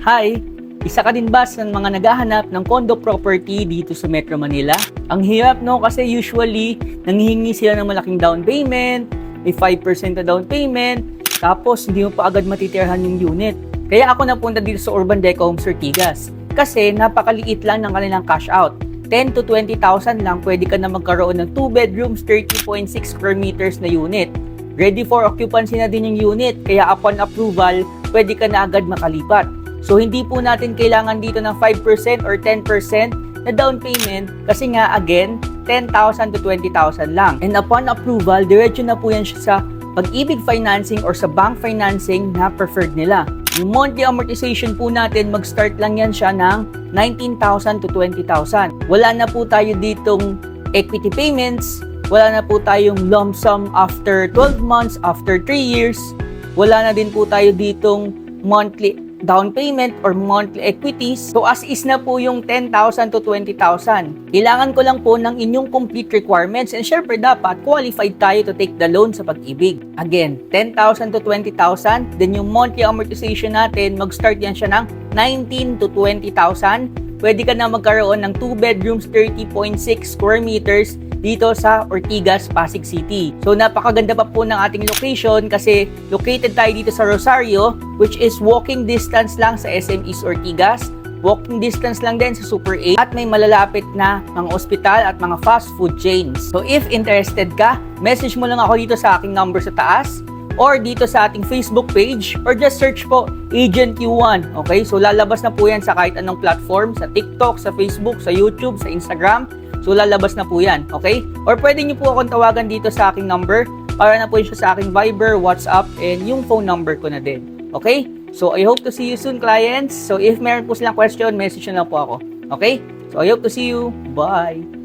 Hi! Isa ka din ba sa mga naghahanap ng condo property dito sa Metro Manila? Ang hirap no kasi usually nanghihingi sila ng malaking down payment, may 5% na down payment, tapos hindi mo pa agad matitirahan yung unit. Kaya ako napunta dito sa Urban Deco Homes Ortigas kasi napakaliit lang ng kanilang cash out. 10 to 20,000 lang pwede ka na magkaroon ng 2 bedrooms, 30.6 square meters na unit. Ready for occupancy na din yung unit, kaya upon approval, pwede ka na agad makalipat. So hindi po natin kailangan dito ng 5% or 10% na down payment kasi nga again, 10,000 to 20,000 lang. And upon approval, diretso na po yan siya sa pag-ibig financing or sa bank financing na preferred nila. Yung monthly amortization po natin, mag-start lang yan siya ng 19,000 to 20,000. Wala na po tayo ditong equity payments, wala na po tayong lump sum after 12 months, after 3 years, wala na din po tayo ditong monthly down payment or monthly equities. So as is na po yung 10,000 to 20,000. Kailangan ko lang po ng inyong complete requirements and syempre dapat qualified tayo to take the loan sa pag-ibig. Again, 10,000 to 20,000, then yung monthly amortization natin, mag-start yan siya ng 19 to 20,000. Pwede ka na magkaroon ng 2 bedrooms, 30.6 square meters dito sa Ortigas, Pasig City. So napakaganda pa po ng ating location kasi located tayo dito sa Rosario which is walking distance lang sa SM East Ortigas. Walking distance lang din sa Super 8 at may malalapit na mga ospital at mga fast food chains. So if interested ka, message mo lang ako dito sa aking number sa taas or dito sa ating Facebook page or just search po Agent Q1. Okay? So lalabas na po yan sa kahit anong platform, sa TikTok, sa Facebook, sa YouTube, sa Instagram. So lalabas na po yan. Okay? Or pwede nyo po akong tawagan dito sa aking number para na po siya sa aking Viber, WhatsApp, and yung phone number ko na din. Okay? So I hope to see you soon, clients. So if meron po silang question, message nyo lang po ako. Okay? So I hope to see you. Bye!